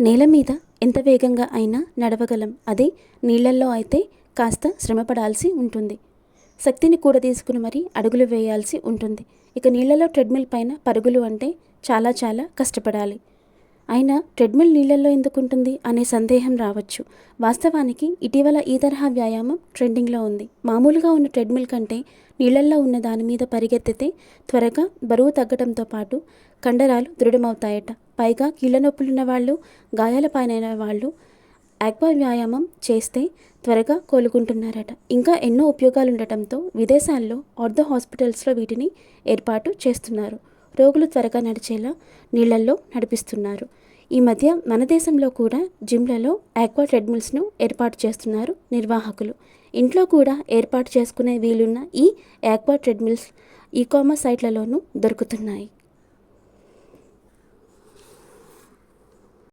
నేల మీద ఎంత వేగంగా అయినా నడవగలం. అదే నీళ్ళల్లో అయితే కాస్త శ్రమపడాల్సి ఉంటుంది. శక్తిని కూడా తీసుకుని మరి అడుగులు వేయాల్సి ఉంటుంది. ఇక నీళ్ళలో ట్రెడ్మిల్ పైన పరుగులు అంటే చాలా చాలా కష్టపడాలి. అయినా ట్రెడ్మిల్ నీళ్ళల్లో ఎందుకు ఉంటుంది అనే సందేహం రావచ్చు. వాస్తవానికి ఇటీవల ఈ తరహా వ్యాయామం ట్రెండింగ్లో ఉంది. మామూలుగా ఉన్న ట్రెడ్మిల్ కంటే నీళ్ళల్లో ఉన్న దాని మీద పరిగెత్తితే త్వరగా బరువు తగ్గడంతో పాటు కండరాలు దృఢమవుతాయట. పైగా కీళ్ళ నొప్పులున్న వాళ్ళు గాయాల పైన వాళ్ళు ఆక్వా వ్యాయామం చేస్తే త్వరగా కోలుకుంటున్నారట. ఇంకా ఎన్నో ఉపయోగాలు ఉండటంతో విదేశాల్లో ఆర్థో హాస్పిటల్స్లో వీటిని ఏర్పాటు చేస్తున్నారు. రోగులు త్వరగా నడిచేలా నీళ్ళల్లో నడిపిస్తున్నారు. ఈ మధ్య మన దేశంలో కూడా జిమ్లలో ఆక్వా ట్రెడ్మిల్స్ను ఏర్పాటు చేస్తున్నారు నిర్వాహకులు. ఇంట్లో కూడా ఏర్పాటు చేసుకునే వీలున్న ఈ ఆక్వా ట్రెడ్మిల్స్ ఈ కామర్స్ సైట్లలోనూ దొరుకుతున్నాయి.